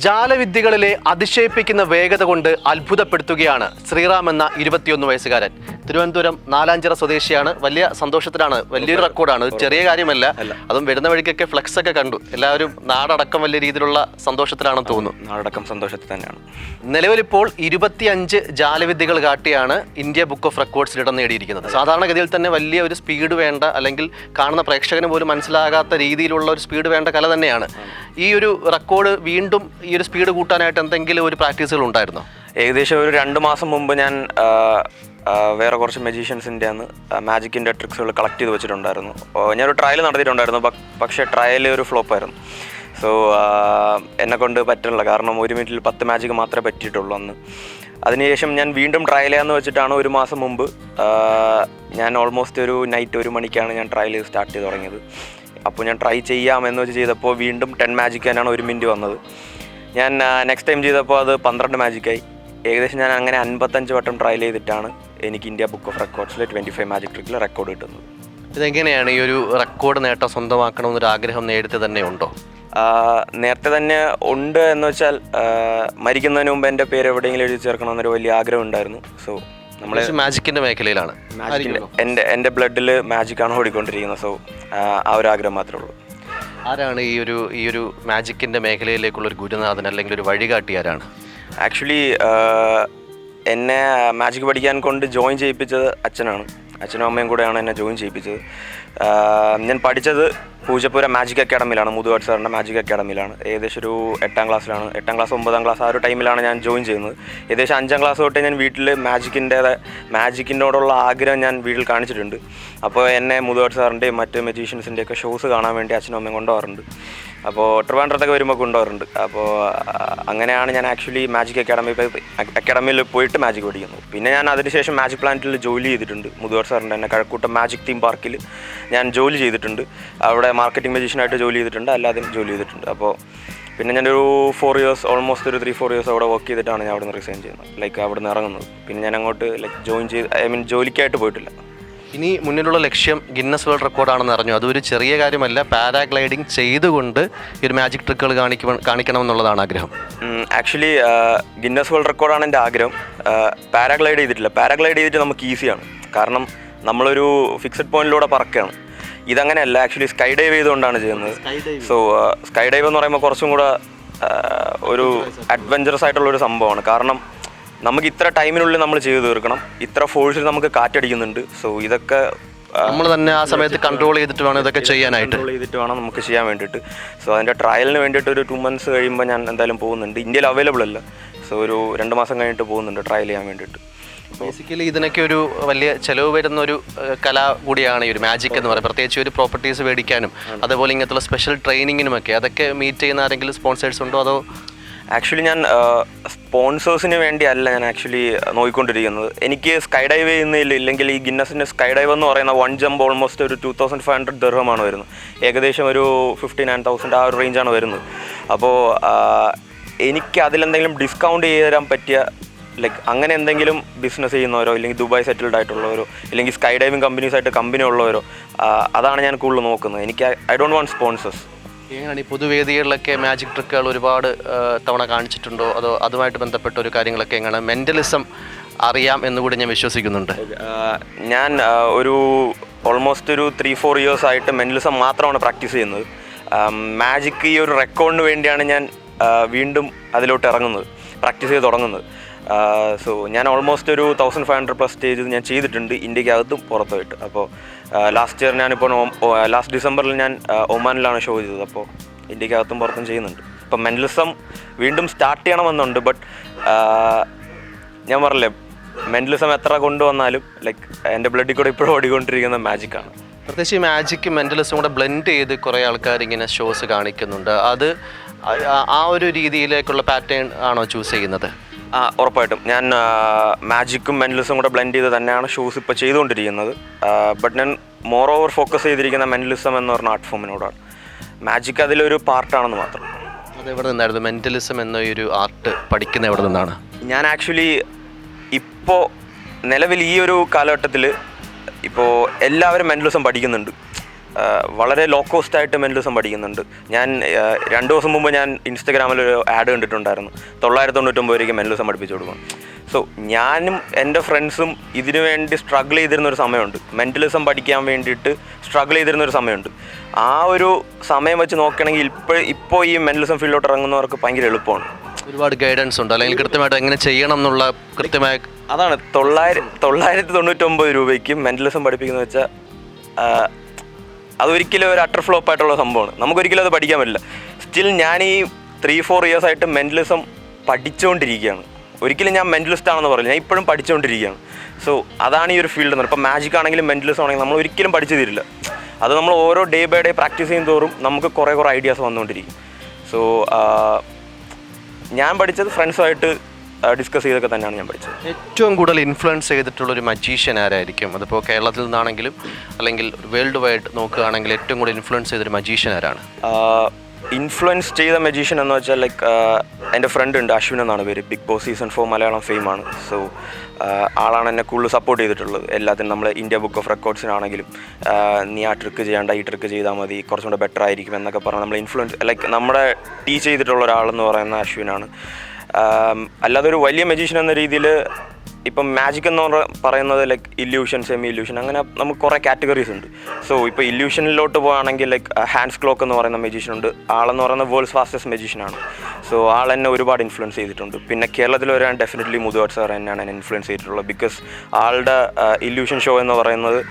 جات ജാലവിദ്യകളിലെ അതിശയിപ്പിക്കുന്ന വേഗത കൊണ്ട് അത്ഭുതപ്പെടുത്തുകയാണ് ശ്രീറാം എന്ന ഇരുപത്തിയൊന്ന് വയസ്സുകാരൻ. തിരുവനന്തപുരം നാലാഞ്ചിറ സ്വദേശിയാണ്. വലിയ സന്തോഷത്തിലാണ്. വലിയൊരു റെക്കോർഡാണ്. ചെറിയ കാര്യമല്ല. അതും വരുന്ന വഴിക്കൊക്കെ ഫ്ലെക്സ് ഒക്കെ കണ്ടു. എല്ലാവരും നാടടക്കം വലിയ രീതിയിലുള്ള സന്തോഷത്തിലാണെന്ന് തോന്നുന്നു. നാടടക്കം സന്തോഷത്തിൽ തന്നെയാണ്. നിലവിലിപ്പോൾ ഇരുപത്തിയഞ്ച് ജാലവിദ്യകൾ കാട്ടിയാണ് ഇന്ത്യ ബുക്ക് ഓഫ് റെക്കോർഡ്സിൽ ഇടം നേടിയിരിക്കുന്നത്. സാധാരണഗതിയിൽ തന്നെ വലിയ ഒരു സ്പീഡ് വേണ്ട അല്ലെങ്കിൽ കാണുന്ന പ്രേക്ഷകന് പോലും മനസ്സിലാകാത്ത രീതിയിലുള്ള ഒരു സ്പീഡ് വേണ്ട കല തന്നെയാണ്. ഈ ഒരു റെക്കോർഡ് വീണ്ടും ഈ ഒരു സ്പീഡ് കൂട്ടാനായിട്ട് എന്തെങ്കിലും ഒരു പ്രാക്ടീസുകൾ ഉണ്ടായിരുന്നോ? ഏകദേശം ഒരു രണ്ട് മാസം മുമ്പ് ഞാൻ വേറെ കുറച്ച് മെജീഷ്യൻസിന്റെ ആണ് മാജിക്കിന്റെ ട്രിക്സുകൾ കളക്ട് ചെയ്ത് വെച്ചിട്ടുണ്ടായിരുന്നു. ഞാനൊരു ട്രയൽ നടത്തിയിട്ടുണ്ടായിരുന്നു പക്ഷേ ട്രയൽ ഒരു ഫ്ലോപ്പായിരുന്നു സോ എന്നെ കൊണ്ട് പറ്റുന്നില്ല കാരണം ഒരു മിനിറ്റിൽ പത്ത് മാജിക് മാത്രമേ പറ്റിയിട്ടുള്ളൂ അന്ന്. അതിനുശേഷം ഞാൻ വീണ്ടും ട്രയൽ ചെയ്യാമെന്ന് വെച്ചിട്ടാണ് ഒരു മാസം മുമ്പ് ഞാൻ ഓൾമോസ്റ്റ് ഒരു നൈറ്റ് ഒരു മണിക്കാണ് ഞാൻ ട്രയൽ സ്റ്റാർട്ട് ചെയ്ത് തുടങ്ങിയത്. അപ്പോൾ ഞാൻ ട്രൈ ചെയ്യാമെന്ന് വെച്ച് ചെയ്തപ്പോൾ വീണ്ടും ടെൻ മാജിക് തന്നെയാണ് ഒരു മിനിറ്റ് വന്നത്. ഞാൻ നെക്സ്റ്റ് ടൈം ചെയ്തപ്പോൾ അത് പന്ത്രണ്ട് മാജിക്കായി ഏകദേശം ഞാൻ അങ്ങനെ അൻപത്തഞ്ച് വട്ടം ട്രയൽ ചെയ്തിട്ടാണ് എനിക്ക് ഇന്ത്യ ബുക്ക് ഓഫ് റെക്കോർഡ്സിൽ ട്വന്റി ഫൈവ് മാജിക് ട്രിക്കിൽ റെക്കോർഡ് കിട്ടുന്നത്. ഇതെങ്ങനെയാണ് ഈ ഒരു റെക്കോർഡ് നേട്ടം സ്വന്തമാക്കണമെന്നൊരു ആഗ്രഹം നേരത്തെ തന്നെ ഉണ്ടോ? നേരത്തെ തന്നെ ഉണ്ട് എന്ന് വെച്ചാൽ മരിക്കുന്നതിന് മുമ്പ് എന്റെ പേര് എവിടെയെങ്കിലും എഴുതി ചേർക്കണമെന്നൊരു വലിയ ആഗ്രഹം ഉണ്ടായിരുന്നു. സോ നമ്മൾ മാജിക്കിന്റെ മേഖലയിലാണ്. എന്റെ എന്റെ ബ്ലഡിൽ മാജിക്കാണ് ഓടിക്കൊണ്ടിരിക്കുന്നത്. സോ ആ ഒരു ആഗ്രഹം മാത്രമേ ഉള്ളൂ. ആരാണ് ഈ ഒരു ഈ ഒരു മാജിക്കിന്റെ മേഖലയിലേക്കുള്ള ഒരു ഗുരുനാഥൻ അല്ലെങ്കിൽ ഒരു വഴികാട്ടി ആരാണ്? ആക്ച്വലി എന്നെ മാജിക് പഠിക്കാൻ കൊണ്ട് ജോയിൻ ചെയ്യിപ്പിച്ചത് അച്ഛനാണ്. അച്ഛനും അമ്മയും കൂടെയാണ് എന്നെ ജോയിൻ ചെയ്യിപ്പിച്ചത്. ഞാൻ പഠിച്ചത് പൂജപ്പുര മാജിക് അക്കാഡമിയിലാണ് മുതുവാട് സാറിന്റെ മാജിക് അക്കാഡമിയിലാണ് ഏകദേശം ഒരു എട്ടാം ക്ലാസ്സിലാണ് എട്ടാം ക്ലാസ് ഒമ്പതാം ക്ലാസ് ആ ഒരു ടൈമിലാണ് ഞാൻ ജോയിൻ ചെയ്യുന്നത്. ഏകദേശം അഞ്ചാം ക്ലാസ് തൊട്ട് ഞാൻ വീട്ടിൽ മാജിക്കിന്റെ മാജിക്കിനോടുള്ള ആഗ്രഹം ഞാൻ വീട്ടിൽ കാണിച്ചിട്ടുണ്ട്. അപ്പോൾ എന്നെ മുതുവാട് സാറിന്റെയും മറ്റ് മെജീഷ്യൻസിന്റെയൊക്കെ ഷോസ് കാണാൻ വേണ്ടി അച്ഛനും അമ്മയും കൊണ്ടുപോകാറുണ്ട്. അപ്പോൾ ട്രിവാൻഡ്രത്തൊക്കെ വരുമ്പോൾ കൊണ്ടുപോകാറുണ്ട് അപ്പോൾ അങ്ങനെയാണ് ഞാൻ ആക്ച്വലി മാജിക് അക്കാഡമി അക്കാഡമിയിൽ പോയിട്ട് മാജിക് പഠിക്കുന്നത്. പിന്നെ ഞാൻ അതിനുശേഷം മാജിക് പ്ലാന്റിൽ ജോലി ചെയ്തിട്ടുണ്ട്. മുതുവർ സാറിന്റെ തന്നെ കഴക്കൂട്ടം മാജിക് തീം പാർക്കിൽ ഞാൻ ജോലി ചെയ്തിട്ടുണ്ട്. അവിടെ മാർക്കറ്റിംഗ് മെജീഷ്യനായിട്ട് ജോലി ചെയ്തിട്ടുണ്ട്. അല്ലാതെ ജോലി ചെയ്തിട്ടുണ്ട്. അപ്പോൾ പിന്നെ ഞാൻ ഒരു ഫോർ ഇയേഴ്സ് ഓൾമോസ്റ്റ് ഒരു ത്രീ ഫോർ ഇയേഴ്സ് അവിടെ വർക്ക് ചെയ്തിട്ടാണ് ഞാൻ അവിടെ നിന്ന് റിസൈൻ ചെയ്യുന്നത്. ലൈക്ക് അവിടെ നിന്ന് ഇറങ്ങുന്നത്. പിന്നെ ഞാൻ അങ്ങോട്ട് ലൈക്ക് ജോയിൻ ചെയ്ത് ഐ മീൻ ജോലിക്കായിട്ട് പോയിട്ടില്ല. ഇനി മുന്നിലുള്ള ലക്ഷ്യം ഗിന്നസ് വേൾഡ് റെക്കോർഡാണെന്ന് അറിഞ്ഞു. അതൊരു ചെറിയ കാര്യമല്ല പാരാഗ്ലൈഡിങ് ചെയ്തുകൊണ്ട് ഈ ഒരു മാജിക് ട്രിക്കുകൾ കാണിക്കണം കാണിക്കണമെന്നുള്ളതാണ് ആഗ്രഹം. ആക്ച്വലി ഗിന്നസ് വേൾഡ് റെക്കോർഡാണ് എന്റെ ആഗ്രഹം. പാരാഗ്ലൈഡ് ചെയ്തിട്ടില്ല. പാരാഗ്ലൈഡ് ചെയ്തിട്ട് നമുക്ക് ഈസിയാണ്. കാരണം നമ്മളൊരു ഫിക്സഡ് പോയിന്റിലൂടെ പറക്കുകയാണ് ഇതങ്ങനെയല്ല ആക്ച്വലി സ്കൈ ഡൈവ് ചെയ്തുകൊണ്ടാണ് ചെയ്യുന്നത്. സോ സ്കൈ ഡൈവ് എന്ന് പറയുമ്പോൾ കുറച്ചും കൂടെ ഒരു അഡ്വഞ്ചറസ് ആയിട്ടുള്ള ഒരു സംഭവമാണ്. കാരണം നമുക്ക് ഇത്ര ടൈമിനുള്ളിൽ നമ്മൾ ചെയ്തു തീർക്കണം. ഇത്ര ഫോഴ്സിൽ നമുക്ക് കാറ്റടിക്കുന്നുണ്ട്. സോ ഇതൊക്കെ നമ്മൾ തന്നെ ആ സമയത്ത് കൺട്രോൾ ചെയ്തിട്ട് വേണം ഇതൊക്കെ ചെയ്യാനായിട്ട്. കൺട്രോൾ ചെയ്തിട്ട് വേണം നമുക്ക് ചെയ്യാൻ വേണ്ടിയിട്ട്. സോ അതിന്റെ ട്രയലിന് വേണ്ടിയിട്ട് ഒരു ടു മന്ത്സ് കഴിയുമ്പോൾ ഞാൻ എന്തായാലും പോകുന്നുണ്ട്. ഇന്ത്യയിൽ അവൈലബിൾ അല്ല. സോ ഒരു രണ്ട് മാസം കഴിഞ്ഞിട്ട് പോകുന്നുണ്ട് ട്രയൽ ചെയ്യാൻ വേണ്ടിയിട്ട്. ബേസിക്കലി ഇതിനൊക്കെ ഒരു വലിയ ചെലവ് വരുന്ന ഒരു കല കൂടിയാണ് ഈ ഒരു മാജിക് എന്ന് പറയുന്നത്. പ്രത്യേകിച്ച് ഒരു പ്രോപ്പർട്ടീസ് മേടിക്കാനും അതുപോലെ ഇങ്ങനത്തെ സ്പെഷ്യൽ ട്രെയിനിങ്ങിനും ഒക്കെ അതൊക്കെ മീറ്റ് ചെയ്യുന്ന ആരെങ്കിലും സ്പോൺസേഴ്സ് ഉണ്ടോ അതോ ആക്ച്വലി ഞാൻ സ്പോൺസേഴ്സിന് വേണ്ടി അല്ല ഞാൻ ആക്ച്വലി നോക്കിക്കൊണ്ടിരിക്കുന്നത് എനിക്ക് സ്കൈ ഡൈവ് ചെയ്യുന്നില്ല ഇല്ലെങ്കിൽ ഈ ഗിന്നസിന്റെ സ്കൈ ഡൈവ് എന്ന് പറയുന്ന വൺ ജമ്പ് ഓൾമോസ്റ്റ് ഒരു ടു തൗസൻഡ് ഫൈവ് ഹൺഡ്രഡ് ദർഹമാണ് വരുന്നത്. ഏകദേശം ഒരു ഫിഫ്റ്റി നയൻ തൗസൻഡ് ആ ഒരു റേഞ്ചാണ് വരുന്നത്. അപ്പോൾ എനിക്ക് അതിലെന്തെങ്കിലും ഡിസ്കൗണ്ട് ചെയ്ത് തരാൻ പറ്റിയ ലൈക്ക് അങ്ങനെ എന്തെങ്കിലും ബിസിനസ് ചെയ്യുന്നവരോ ഇല്ലെങ്കിൽ ദുബായ് സെറ്റിൽഡ് ആയിട്ടുള്ളവരോ ഇല്ലെങ്കിൽ സ്കൈ ഡൈവിങ് കമ്പനീസായിട്ട് കമ്പനി ഉള്ളവരോ അതാണ് ഞാൻ കൂടുതൽ നോക്കുന്നത്. എനിക്ക് ഐ ഡോണ്ട് വാണ്ട് സ്പോൺസേഴ്സ് എങ്ങനെയാണ് ഈ പൊതുവേദികളിലൊക്കെ മാജിക് ട്രിക്കുകൾ ഒരുപാട് തവണ കാണിച്ചിട്ടുണ്ടോ? അതോ അതുമായിട്ട് ബന്ധപ്പെട്ട ഒരു കാര്യങ്ങളൊക്കെ എങ്ങനെ മെന്റലിസം അറിയാം എന്നുകൂടി ഞാൻ വിശ്വസിക്കുന്നുണ്ട്. ഞാൻ ഒരു ഓൾമോസ്റ്റ് ഒരു ത്രീ ഫോർ ഇയേഴ്സ് ആയിട്ട് മെന്റലിസം മാത്രമാണ് പ്രാക്ടീസ് ചെയ്യുന്നത്. മാജിക് ഈ ഒരു റെക്കോർഡിന് വേണ്ടിയാണ് ഞാൻ വീണ്ടും അതിലോട്ട് ഇറങ്ങുന്നത് പ്രാക്ടീസ് ചെയ്ത് തുടങ്ങുന്നത്. സോ ഞാൻ ഓൾമോസ്റ്റ് ഒരു thousand five hundred plus stage ഞാൻ ചെയ്തിട്ടുണ്ട് ഇന്ത്യക്കകത്തും പുറത്തുമായിട്ട്. അപ്പോൾ ലാസ്റ്റ് ഇയർ ഞാനിപ്പോൾ ലാസ്റ്റ് ഡിസംബറിൽ ഞാൻ ഒമാനിലാണ് ഷോ ചെയ്തത്. അപ്പോൾ ഇന്ത്യക്കകത്തും പുറത്തും ചെയ്യുന്നുണ്ട്. ഇപ്പം മെന്റലിസം വീണ്ടും സ്റ്റാർട്ട് ചെയ്യണമെന്നുണ്ട് ബട്ട് ഞാൻ പറഞ്ഞില്ലേ മെന്റലിസം എത്ര കൊണ്ടുവന്നാലും ലൈക്ക് എന്റെ ബ്ലഡിൽ കൂടെ ഇപ്പോഴും ഓടിക്കൊണ്ടിരിക്കുന്ന മാജിക്കാണ് പ്രത്യേകിച്ച് ഈ മാജിക്ക് മെന്റലിസം കൂടെ ബ്ലെൻഡ് ചെയ്ത് കുറേ ആൾക്കാർ ഇങ്ങനെ ഷോസ് കാണിക്കുന്നുണ്ട്. അത് ആ ഒരു രീതിയിലേക്കുള്ള പാറ്റേൺ ആണോ ചൂസ് ചെയ്യുന്നത്? ആ ഉറപ്പായിട്ടും. ഞാൻ മാജിക്കും മെൻലിസും കൂടെ ബ്ലെൻഡ് ചെയ്ത് തന്നെയാണ് ഷൂസ് ഇപ്പോൾ ചെയ്തുകൊണ്ടിരിക്കുന്നത്. ബട്ട് ഞാൻ മോർ ഓവർ ഫോക്കസ് ചെയ്തിരിക്കുന്ന മെൻലിസം എന്ന് പറഞ്ഞ ആർട്ട് ഫോമിനോടാണ് മാജിക് അതിലൊരു പാർട്ടാണെന്ന് മാത്രം. അത് എവിടെ നിന്നായിരുന്നു? മെന്റലിസം എന്ന ഒരു ആർട്ട് പഠിക്കുന്ന എവിടെ നിന്നാണ്? ഞാൻ ആക്ച്വലി ഇപ്പോൾ നിലവിൽ ഈ ഒരു കാലഘട്ടത്തിൽ ഇപ്പോൾ എല്ലാവരും മെന്റലിസം പഠിക്കുന്നുണ്ട്. വളരെ ലോ കോസ്റ്റ് ആയിട്ട് മെന്റലിസം പഠിക്കുന്നുണ്ട്. ഞാൻ രണ്ട് ദിവസം മുമ്പ് ഞാൻ ഇൻസ്റ്റഗ്രാമിൽ ഒരു ആഡ് കണ്ടിട്ടുണ്ടായിരുന്നു. തൊള്ളായിരത്തി തൊണ്ണൂറ്റൊമ്പത് രൂപയ്ക്ക് മെന്റലിസം പഠിപ്പിച്ചു കൊടുക്കും സോ ഞാനും എന്റെ ഫ്രണ്ട്സും ഇതിനു വേണ്ടി സ്ട്രഗിൾ ചെയ്തിരുന്ന ഒരു സമയമുണ്ട്. മെന്റലിസം പഠിക്കാൻ വേണ്ടിയിട്ട് സ്ട്രഗിൾ ചെയ്തിരുന്ന ഒരു സമയമുണ്ട്. ആ ഒരു സമയം വെച്ച് നോക്കുകയാണെങ്കിൽ ഇപ്പോൾ ഇപ്പോൾ ഈ മെന്റലിസം ഫീൽഡിലോട്ട് ഇറങ്ങുന്നവർക്ക് ഭയങ്കര എളുപ്പമാണ്. ഒരുപാട് ഗൈഡൻസ് ഉണ്ട്. അല്ലെങ്കിൽ കൃത്യമായിട്ട് എങ്ങനെ ചെയ്യണം എന്നുള്ള കൃത്യമായ അതാണ്. തൊള്ളായിരം തൊള്ളായിരത്തി തൊണ്ണൂറ്റൊമ്പത് രൂപയ്ക്ക് മെന്റലിസം പഠിപ്പിക്കുന്നത് വെച്ചാൽ അതൊരിക്കലും ഒരു അട്ടർ ഫ്ലോപ്പ് ആയിട്ടുള്ള സംഭവമാണ്. നമുക്കൊരിക്കലും അത് പഠിക്കാൻ പറ്റില്ല. സ്റ്റിൽ ഞാൻ ഈ ത്രീ ഫോർ ഇയേഴ്സ് ആയിട്ട് മെന്റലിസം പഠിച്ചുകൊണ്ടിരിക്കുകയാണ് ഒരിക്കലും ഞാൻ മെന്റലിസ്റ്റ് ആണെന്ന് പറയില്ല. ഞാൻ ഇപ്പോഴും പഠിച്ചുകൊണ്ടിരിക്കുകയാണ് സോ അതാണ് ഈ ഒരു ഫീൽഡ് എന്ന് ഇപ്പോൾ മാജിക് ആണെങ്കിലും മെന്റലിസം ആണെങ്കിലും നമ്മൾ ഒരിക്കലും പഠിച്ചു തരില്ല. അത് നമ്മൾ ഓരോ ഡേ ബൈ ഡേ പ്രാക്ടീസ് ചെയ്യും തോറും നമുക്ക് കുറേ കുറേ ഐഡിയാസ് വന്നുകൊണ്ടിരിക്കും. സോ ഞാൻ പഠിച്ചത് ഫ്രണ്ട്സുമായിട്ട് ഡിസ്കസ് ചെയ്തൊക്കെ തന്നെയാണ് ഞാൻ പഠിച്ചത്. ഏറ്റവും കൂടുതൽ ഇൻഫ്ലുവൻസ് ചെയ്തിട്ടുള്ള ഒരു മജീഷ്യൻ ആരായിരിക്കും? അതിപ്പോൾ കേരളത്തിൽ നിന്നാണെങ്കിലും അല്ലെങ്കിൽ വേൾഡ് വൈഡ് നോക്കുകയാണെങ്കിൽ ഏറ്റവും കൂടുതൽ ഇൻഫ്ലുവൻസ് ചെയ്തൊരു മജീഷ്യൻ ആരാണ്? ഇൻഫ്ലുവൻസ് ചെയ്ത മജീഷ്യൻ എന്ന് വെച്ചാൽ ലൈക്ക് എന്റെ ഫ്രണ്ട് ഉണ്ട് അശ്വിൻ എന്നാണ് പേര്. Big Boss season four Malayalam ഫെയിമാണ് so ആളാണ് എന്നെ കൂടുതൽ സപ്പോർട്ട് ചെയ്തിട്ടുള്ളത്. എല്ലാത്തിനും നമ്മൾ ഇന്ത്യ ബുക്ക് ഓഫ് റെക്കോർഡ്സിനാണെങ്കിലും നീ ആ ട്രിക്ക് ചെയ്യേണ്ട ഈ ട്രിക്ക് ചെയ്താൽ മതി കുറച്ചും കൂടെ ബെറ്റർ ആയിരിക്കും എന്നൊക്കെ പറഞ്ഞ് നമ്മൾ ഇൻഫ്ലുവൻസ് ലൈക്ക് നമ്മുടെ ടീച്ച് ചെയ്തിട്ടുള്ള ഒരാളെന്ന് പറയുന്ന അശ്വിനാണ്. അല്ലാതെ ഒരു വലിയ മജീഷ്യൻ എന്ന രീതിയിൽ ഇപ്പം മാജിക് എന്ന് പറ- പറയുന്നത് ലൈക്ക് ഇല്യൂഷൻ സെമി ഇല്യൂഷൻ അങ്ങനെ നമുക്ക് കുറേ കാറ്റഗറീസ് ഉണ്ട്. സോ ഇപ്പോൾ ഇല്യൂഷനിലോട്ട് പോകുകയാണെങ്കിൽ ലൈക്ക് ഹാൻഡ്സ് ക്ലോക്ക് എന്ന് പറയുന്ന മെജീഷ്യൻ ഉണ്ട്. ആളെന്ന് പറയുന്ന വേൾഡ്സ് ഫാസ്റ്റസ്റ്റ് മജീഷ്യനാണ് സോ ആൾ എന്നെ ഒരുപാട് ഇൻഫ്ലുവൻസ് ചെയ്തിട്ടുണ്ട്. പിന്നെ കേരളത്തിൽ വരാൻ ഡെഫിനറ്റ്ലി മുതുവാട് സാർ തന്നെയാണ് എന്നെ ഇൻഫ്ലുവൻസ് ചെയ്തിട്ടുള്ളത്. ബിക്കോസ് ആളുടെ ഇല്യൂഷൻ ഷോ എന്ന് പറയുന്നത്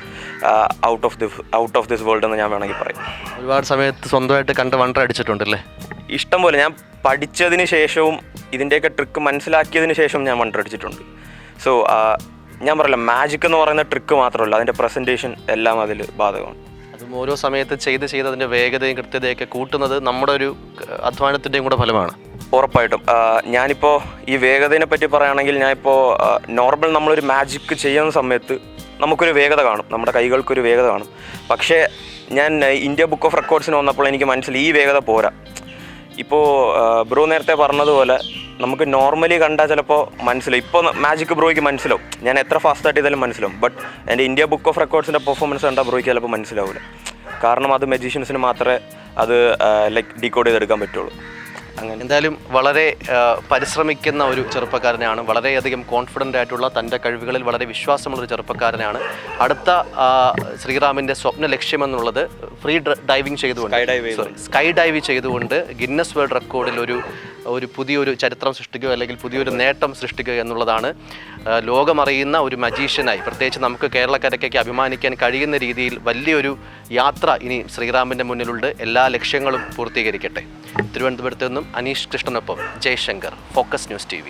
out of the out of this world എന്ന് ഞാൻ വേണമെങ്കിൽ പറയും. ഒരുപാട് സമയത്ത് സ്വന്തമായിട്ട് കണ്ട് വണ്ടർ അടിച്ചിട്ടുണ്ടല്ലേ ഇഷ്ടം പോലെ. ഞാൻ പഠിച്ചതിന് ശേഷവും ഇതിന്റെയൊക്കെ ട്രിക്ക് മനസ്സിലാക്കിയതിന് ശേഷവും ഞാൻ വണ്ടടിച്ചിട്ടുണ്ട് സോ ഞാൻ പറയില്ല മാജിക് എന്ന് പറയുന്ന ട്രിക്ക് മാത്രമല്ല അതിന്റെ പ്രസന്റേഷൻ എല്ലാം അതിൽ ബാധകമാണ്. അതും ഓരോ സമയത്ത് ചെയ്ത് ചെയ്ത് അതിന്റെ വേഗതയും കൃത്യതയൊക്കെ കൂട്ടുന്നത് നമ്മുടെ ഒരു അധ്വാനത്തിന്റെയും കൂടെ ഫലമാണ്. ഉറപ്പായിട്ടും. ഞാനിപ്പോൾ ഈ വേഗതയെ പറ്റി പറയുകയാണെങ്കിൽ ഞാനിപ്പോൾ നോർമൽ നമ്മളൊരു മാജിക് ചെയ്യുന്ന സമയത്ത് നമുക്കൊരു വേഗത കാണും. നമ്മുടെ കൈകൾക്കൊരു വേഗത കാണും. പക്ഷേ ഞാൻ ഇന്ത്യ ബുക്ക് ഓഫ് റെക്കോർഡ്സിന് വന്നപ്പോൾ എനിക്ക് മനസ്സിൽ ഈ വേഗത പോരാ. ഇപ്പോൾ ബ്രോ നേരത്തെ പറഞ്ഞതുപോലെ നമുക്ക് നോർമലി കണ്ടാൽ ചിലപ്പോൾ മനസ്സിലാവും. ഇപ്പോൾ മാജിക് ബ്രോയ്ക്ക് മനസ്സിലാവും. ഞാൻ എത്ര ഫാസ്റ്റ് ഫാസ്റ്റായിട്ട് ചെയ്താലും മനസ്സിലാവും. ബട്ട് എന്റെ ഇന്ത്യ ബുക്ക് ഓഫ് റെക്കോർഡ്സിന്റെ പെർഫോമൻസ് കണ്ടാൽ ബ്രോയ്ക്ക് ചിലപ്പോൾ മനസ്സിലാവില്ല കാരണം അത് മെജീഷ്യൻസിന് മാത്രമേ അത് ലൈക്ക് ഡീകോഡ് ചെയ്തെടുക്കാൻ പറ്റുള്ളൂ. അങ്ങനെ. എന്തായാലും വളരെ പരിശ്രമിക്കുന്ന ഒരു ചെറുപ്പക്കാരനാണ് വളരെയധികം കോൺഫിഡന്റ് ആയിട്ടുള്ള തന്റെ കഴിവുകളിൽ വളരെ വിശ്വാസമുള്ള ഒരു ചെറുപ്പക്കാരനാണ് അടുത്ത ശ്രീറാമിന്റെ സ്വപ്ന ലക്ഷ്യമെന്നുള്ളത് ഫ്രീ ഡൈവിംഗ് ചെയ്തുകൊണ്ട് സ്കൈ ഡൈവ് ചെയ്തുകൊണ്ട് ഗിന്നസ് വേൾഡ് റെക്കോർഡിൽ ഒരു ഒരു പുതിയൊരു ചരിത്രം സൃഷ്ടിക്കുക അല്ലെങ്കിൽ പുതിയൊരു നേട്ടം സൃഷ്ടിക്കുക എന്നുള്ളതാണ് ലോകമറിയുന്ന ഒരു മജീഷ്യനായി പ്രത്യേകിച്ച് നമുക്ക് കേരളക്കരയ്ക്കൊക്കെ അഭിമാനിക്കാൻ കഴിയുന്ന രീതിയിൽ വലിയൊരു യാത്ര ഇനി ശ്രീറാമിന്റെ മുന്നിലുണ്ട്. എല്ലാ ലക്ഷ്യങ്ങളും പൂർത്തീകരിക്കട്ടെ. തിരുവനന്തപുരത്ത് നിന്നും അനീഷ് കൃഷ്ണനൊപ്പം ജയശങ്കർ ഫോക്കസ് ന്യൂസ് ടി